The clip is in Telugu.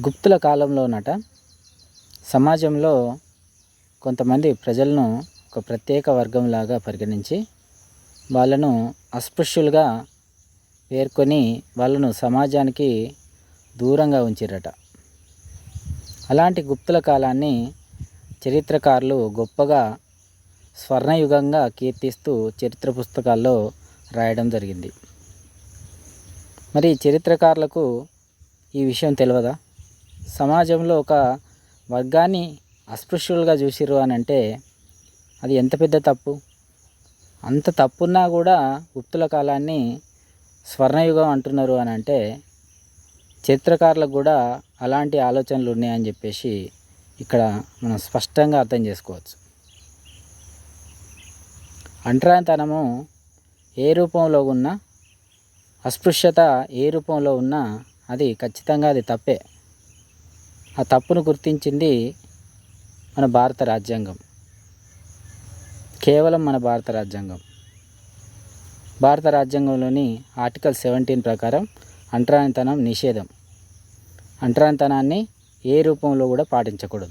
గుప్తుల కాలంలోనట సమాజంలో కొంతమంది ప్రజలను ఒక ప్రత్యేక వర్గంలాగా పరిగణించి వాళ్ళను అస్పృశ్యులుగా పేర్కొని వాళ్ళను సమాజానికి దూరంగా ఉంచారట అలాంటి గుప్తుల కాలాన్ని చరిత్రకారులు గొప్పగా స్వర్ణయుగంగా కీర్తిస్తూ చరిత్ర పుస్తకాల్లో రాయడం జరిగింది. మరి చరిత్రకారులకు ఈ విషయం తెలియదా? సమాజంలో ఒక వర్గాన్ని అస్పృశ్యులుగా చూసిర్రు అని అంటే అది ఎంత పెద్ద తప్పు? అంత తప్పున్నా కూడా గుప్తుల కాలాన్ని స్వర్ణయుగం అంటున్నారు అని అంటే చరిత్రకారులకు కూడా అలాంటి ఆలోచనలు ఉన్నాయని చెప్పేసి ఇక్కడ మనం స్పష్టంగా అర్థం చేసుకోవచ్చు. అంటరానితనము ఏ రూపంలో ఉన్నా అస్పృశ్యత ఏ రూపంలో ఉన్నా అది ఖచ్చితంగా అది తప్పే. ఆ తప్పును గుర్తించింది మన భారత రాజ్యాంగం. కేవలం మన భారత రాజ్యాంగం. భారత రాజ్యాంగంలోని ఆర్టికల్ సెవెంటీన్ ప్రకారం అంటరానితనం నిషేధం. అంటరానితనాన్ని ఏ రూపంలో కూడా పాటించకూడదు.